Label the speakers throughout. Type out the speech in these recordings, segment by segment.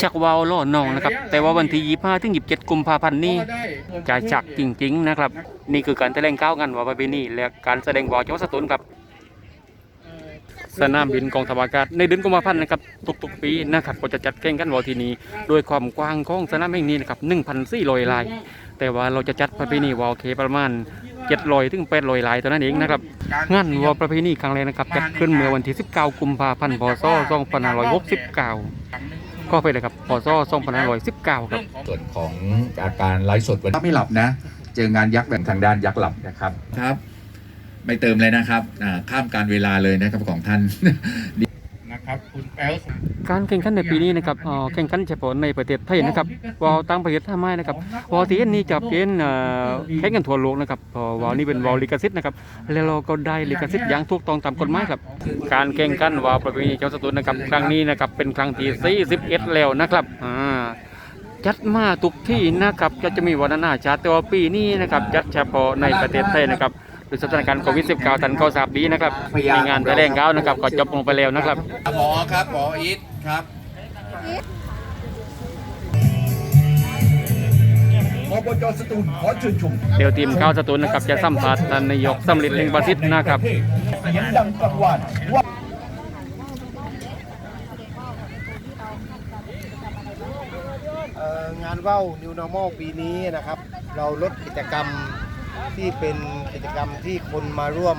Speaker 1: ชักวาวล่อน้องนะครับ แต่ว่าวันที่25ถึง27กุมภาพันธ์นี้จะจักจริง ๆ นะครับ นี่คือการแถลงข่าวงานว่าประเพณีและการแสดงวาวจังหวัดสตูลครับ สนามบินกองทัพอากาศในเดือนกุมภาพันธ์นะครับทุกๆ ปีนะครับก็จะจัดแข่งกันวอลทีนี้โดยความกว้างของสนามแห่งนี้นะครับ1,400ลาย แต่ว่าเราจะจัดประเพณีวอลเคประมาณ700ถึง800ลายเท่านั้นเองนะครับ งานวอลประเพณีครั้งแรกนะครับจัดขึ้นเมื่อวันที่ 19 กุมภาพันธ์พศ2569 ก็ไปเลยครับพศ2519 ครับ
Speaker 2: ส่วนของอาการไลฟ์สดวันนี้ไม่หลับนะ เจองานยักษ์แบ่งทางด้านยักษ์หลับนะครับครับ ไม่เติมเลยนะครับอ่าข้ามการเวลาเลยนะครับของท่าน
Speaker 3: นะครับคุณแป๊ว
Speaker 1: การแข่งขันในปีนี้นะครับแข่งขันเฉพาะในประเทศไทยนะครับวอลต่างประเทศทำไมนะครับวอลที่นนี้จะเป็นแข่งกันทั่วโลกนะครับวอลนี้เป็นวอลลิขสิทธิ์นะครับแล้วเราก็ได้ลิขสิทธิ์อย่างถูกต้องตามกฎหมายครับ การแข่งขันวอลประเพณีเจ้าสตูลนะครับครั้งนี้นะครับเป็นครั้งที่41แล้วนะครับอ่าจัดมาทุกที่นะครับก็จะมีวันนานาชาติแต่ว่าปีนี้นะครับจัดเฉพาะในประเทศไทยนะครับ โดยสถานการณ์โควิด -19 ทันก็ทราบดีนะครับมีงานแถลงข่าวนะครับก็จบลงไปแล้วนะครับ
Speaker 2: หมอครับหมออีทครับ
Speaker 4: อบจสตูลขอเชิญชม
Speaker 1: เดี๋ยวทีมข้าวสตูนนะครับจะสัมภาษณ์ท่านนายกสำลิดเล็งประสิทธิ์นะครับ
Speaker 4: เสียงดังกังวานว่า
Speaker 5: เอ่องานว่าว New Normal ปีนี้นะครับ เราลดกิจกรรม ที่เป็นกิจกรรมที่คนมาร่วม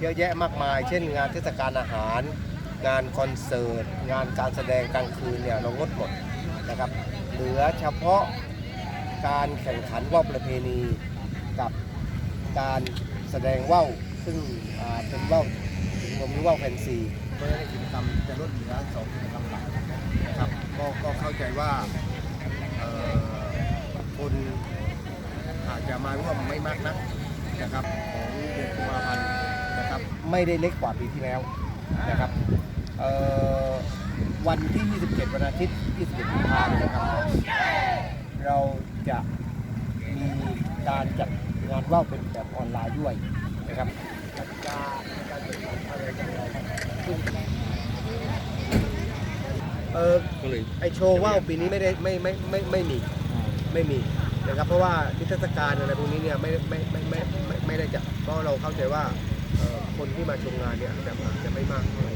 Speaker 5: เยอะแยะมากมาย เช่นงานเทศกาลอาหาร งานคอนเสิร์ต งานการแสดงกลางคืนเนี่ยเรางดหมดนะครับ เหลือเฉพาะการแข่งขันว่าวประเพณีกับการแสดงว่าวซึ่งเป็นว่าวถึงผมหรือว่าวแฟนซีเพราะฉะนั้นกิจกรรมจะลดเหลือสองกิจกรรมหลักนะครับก็เข้าใจว่าคน อาจจะมาร่วมไม่มากนักนะครับของเดือนกุมภาพันธ์นะครับไม่ได้เล็กกว่าปีที่แล้วนะครับวันที่ 27 วันอาทิตย์21กุมภาพันธ์นะครับ เราจะมีการจัดงานว่าวเป็นแบบออนไลน์ด้วยนะครับกติกาการแข่งขันอะไรอย่างไรเออไอโชว์ว่าวปีนี้ไม่ได้ไม่ไม่ไม่ไม่มีไม่มี นะครับเพราะว่านิทรรศการอะไรพวกนี้เนี่ยไม่ไม่ไม่ไม่ไม่ไม่ได้จัดเพราะเราเข้าใจว่าเอ่อคนที่มาชมงานเนี่ยอาจจะอาจจะไม่มากเท่าไหร่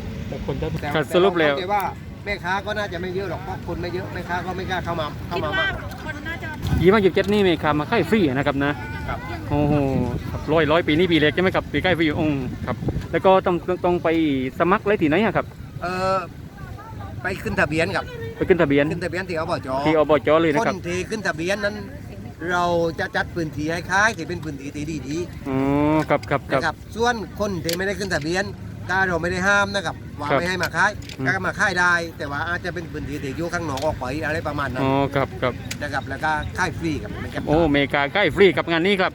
Speaker 1: ครับสรุปแล้ว
Speaker 5: ต่าเข้าใจว่าแม่ค้าก็น่าจะไม่เยอะหรอกเพราะคนไม่เยอะแม่ค้าก็ไม่กล้าเข้ามาเข้า
Speaker 6: คิด
Speaker 5: มา
Speaker 6: ว่ามา
Speaker 5: ก
Speaker 6: คนน่าจะ
Speaker 1: ยี่มาหยิบเจ็ดนี่มีคามาค่ายฟรีนะครับนะครับ โอ้โหครับร้อยร้อยปีนี้ปีเล็กใช่ไหมครับปีใกล้ฟรีองค์ครับ แล้วก็ต้องต้องต้องไปสมัครเลยที่ไหนอะครับ
Speaker 5: เออไปขึ้นทะเบียนกับ
Speaker 1: ไปขึ้นทะเบียน
Speaker 5: ขึ้นทะเบียนที่อบจ
Speaker 1: ที่อบจเลย
Speaker 5: ค
Speaker 1: นะครับ
Speaker 5: นที่ขึ้นทะเบียนนั้น เราจะจัดพื้นที่ให้คล้ายที่เป็นพื้นที่ที่ดีดี
Speaker 1: อ๋อครับครับครับ
Speaker 5: นะครับ ส่วนคนที่ไม่ได้ขึ้นทะเบียนถ้าเราไม่ได้ห้ามนะครับว่า
Speaker 1: ครับ
Speaker 5: ไม่ให้มาค่าย
Speaker 1: อืม
Speaker 5: ก็มาค่ายได้ แต่ว่าอาจจะเป็นพื้นที่ที่อยู่ข้างนอกออกไปอะไรประมาณนั้น
Speaker 1: อ๋อครับครับ
Speaker 5: นะครับแล้วก็ค่ายฟรีกับเหมือนกัน
Speaker 1: โอ้อเมริกาใกล้ฟรีกับงานนี้ครับ